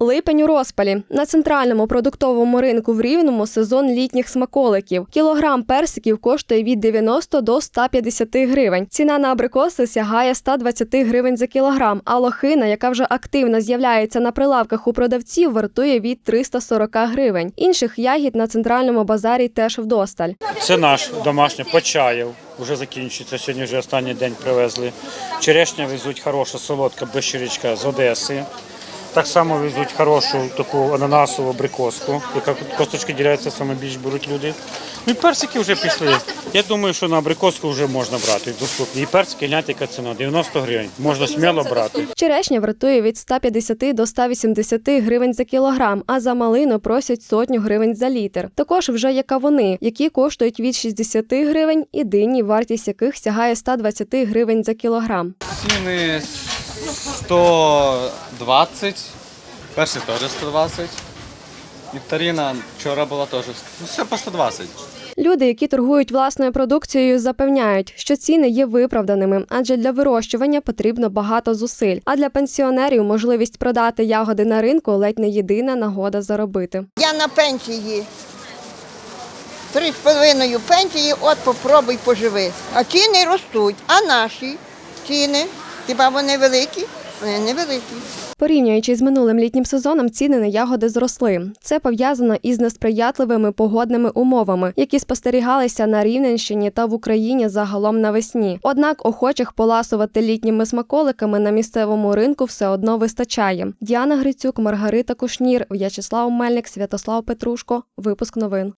Липень у розпалі на центральному продуктовому ринку в Рівному сезон літніх смаколиків. Кілограм персиків коштує від 90 до 150 гривень. Ціна на абрикоси сягає 120 гривень за кілограм. А лохина, яка вже активно з'являється на прилавках у продавців, вартує від 340 гривень. Інших ягід на центральному базарі теж вдосталь. Це наш домашній почаєв. Вже закінчується. Сьогодні вже останній день привезли. Черешня везуть хороша, солодка безщирічка з Одеси. Так само везуть хорошу таку ананасову абрикоску, яка косточки діляються, саме більш беруть люди. Ну і персики вже пішли. Я думаю, що на абрикоску вже можна брати доступні. І персики, гляньте, яка ціна 90 гривень. Можна сміло брати. Черешня вартує від 150 до 180 гривень за кілограм, а за малину просять сотню гривень за літр. Також вже є кавуни, які коштують від 60 гривень, і дині, вартість яких сягає 120 гривень за кілограм. Ціни 120, перший теж 120. Вікторина вчора була теж. Ну, все по 120. Люди, які торгують власною продукцією, запевняють, що ціни є виправданими, адже для вирощування потрібно багато зусиль. А для пенсіонерів можливість продати ягоди на ринку ледь не єдина нагода заробити. Я на пенсії. Три з половиною пенсії, от попробуй поживи. А ціни ростуть. А наші ціни, хіба вони великі? Вони невеликі. Порівнюючи з минулим літнім сезоном, ціни на ягоди зросли. Це пов'язано із несприятливими погодними умовами, які спостерігалися на Рівненщині та в Україні загалом навесні. Однак охочих поласувати літніми смаколиками на місцевому ринку все одно вистачає. Діана Грицюк, Маргарита Кушнір, В'ячеслав Мельник, Святослав Петрушко. Випуск новин.